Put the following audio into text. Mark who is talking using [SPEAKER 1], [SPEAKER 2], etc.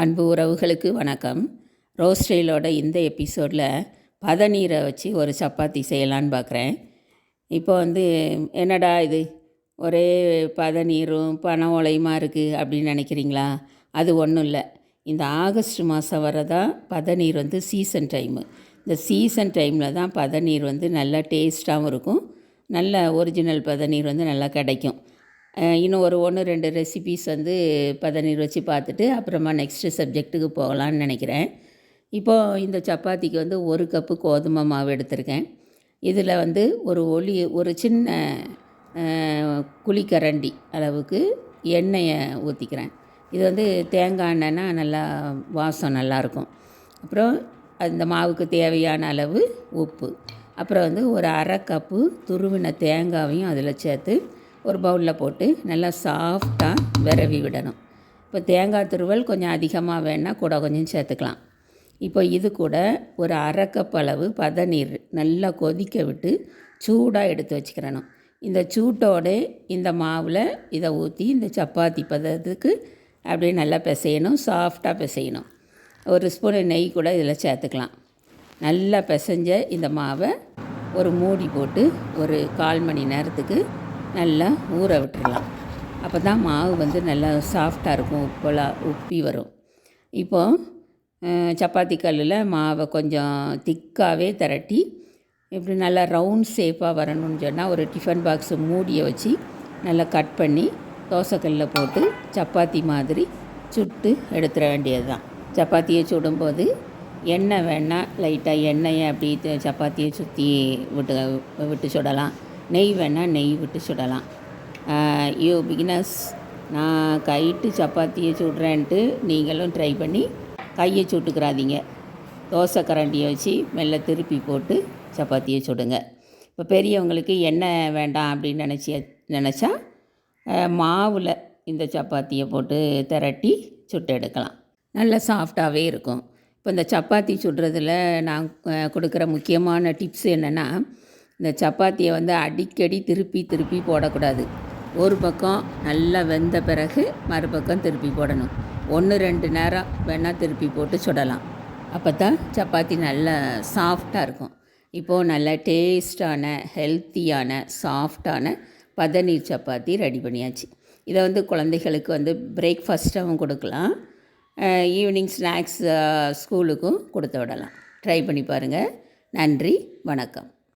[SPEAKER 1] அன்பு உறவுகளுக்கு வணக்கம். ரோஸ்டைலோட இந்த எபிசோடில் பதநீரை வச்சு ஒரு சப்பாத்தி செய்யலான்னு பார்க்குறேன் இப்போ வந்து என்னடா இது? ஒரே பதநீரும் பனை ஓலையுமா இருக்குது அப்படின்னு நினைக்கிறீங்களா? அது ஒன்றும் இல்லை. இந்த ஆகஸ்ட் மாதம் வரதான் பதநீர் வந்து சீசன் டைமு. இந்த சீசன் டைமில் தான் பதநீர் வந்து நல்லா டேஸ்ட்டாகவும் இருக்கும். நல்ல ஒரிஜினல் பதநீர் வந்து நல்லா கிடைக்கும். இன்னும் ஒரு ஒன்று ரெண்டு ரெசிபீஸ் வந்து பதநீர் வச்சு பார்த்துட்டு அப்புறமா நெக்ஸ்ட்டு சப்ஜெக்ட்டுக்கு போகலான்னு நினைக்கிறேன். இப்போது இந்த சப்பாத்திக்கு வந்து ஒரு கப்பு கோதுமை மாவு எடுத்திருக்கேன். இதில் வந்து ஒரு ஒளி ஒரு சின்ன குழிக்கரண்டி அளவுக்கு எண்ணெயை ஊற்றிக்கிறேன் இது வந்து தேங்காய் எண்ணெய்னா நல்லா வாசம் நல்லாயிருக்கும். அப்புறம் அந்த மாவுக்கு தேவையான அளவு உப்பு. அப்புறம் வந்து ஒரு அரை கப்பு துருவின தேங்காயையும் அதில் சேர்த்து ஒரு பவுலில் போட்டு நல்லா சாஃப்டாக விரவி விடணும். இப்போ தேங்காய் துருவல் கொஞ்சம் அதிகமாக வேணால் கூட கொஞ்சம் சேர்த்துக்கலாம். இப்போ இது கூட ஒரு அரைக்கப்பளவு அளவு பதநீர் நல்லா கொதிக்க விட்டு சூடாக எடுத்து வச்சுக்கிறணும். இந்த சூட்டோடு இந்த மாவில் இதை ஊற்றி இந்த சப்பாத்தி பதத்துக்கு அப்படியே நல்லா பிசையணும் சாஃப்டாக பிசையணும். ஒரு ஸ்பூன் நெய் கூட இதில் சேர்த்துக்கலாம். நல்லா பிசைஞ்ச இந்த மாவை ஒரு மூடி போட்டு ஒரு கால் மணி நேரத்துக்கு நல்லா ஊற விட்டுடலாம் அப்போ தான் மாவு வந்து நல்லா சாஃப்டாக இருக்கும் உப்பெல்லாம் உப்பி வரும். இப்போது சப்பாத்தி கல்லில் மாவை கொஞ்சம் திக்காகவே திரட்டி இப்படி நல்லா ரவுண்ட் ஷேப்பாக வரணும்னு சொன்னால் ஒரு டிஃபன் பாக்ஸு மூடியை வச்சு நல்லா கட் பண்ணி தோசைக்கல்லில் போட்டு சப்பாத்தி மாதிரி சுட்டு எடுத்துட வேண்டியது தான் சப்பாத்தியை சுடும்போது எண்ணெய் வேணால் லைட்டாக எண்ணெயை அப்படி சப்பாத்தியை சுற்றி விட்டு விட்டு சுடலாம். நெய் வேணால் நெய் விட்டு சுடலாம். யூ பிகினர்ஸ் நான் கைட்டு சப்பாத்தியை சுடுறேன்ட்டு நீங்களும் ட்ரை பண்ணி கையை சுட்டுக்கிறாதீங்க. தோசை கரண்டியை வச்சு மெல்ல திருப்பி போட்டு சப்பாத்தியை சுடுங்க. இப்போ பெரியவங்களுக்கு என்ன வேண்டாம் அப்படின்னு நினச்சி நினச்சா மாவில் இந்த சப்பாத்தியை போட்டு திரட்டி சுட்டு எடுக்கலாம். நல்லா சாஃப்டாகவே இருக்கும். இப்போ இந்த சப்பாத்தி சுடுறதுல நான் கொடுக்குற முக்கியமான டிப்ஸ் என்னென்னா இந்த சப்பாத்தியை வந்து அடிக்கடி திருப்பி திருப்பி போடக்கூடாது. ஒரு பக்கம் நல்லா வெந்த பிறகு மறுபக்கம் திருப்பி போடணும். ஒன்று ரெண்டு நேரம் வேணால் திருப்பி போட்டு சுடலாம். அப்போ தான் சப்பாத்தி நல்லா சாஃப்டாக இருக்கும். இப்போது நல்ல டேஸ்டான ஹெல்த்தியான சாஃப்டான பதநீர் சப்பாத்தி ரெடி பண்ணியாச்சு. இதை வந்து குழந்தைகளுக்கு வந்து பிரேக்ஃபாஸ்ட்டாகவும் கொடுக்கலாம். ஈவினிங் ஸ்நாக்ஸ் ஸ்கூலுக்கும் கொடுத்து விடலாம். ட்ரை பண்ணி பாருங்கள் நன்றி வணக்கம்.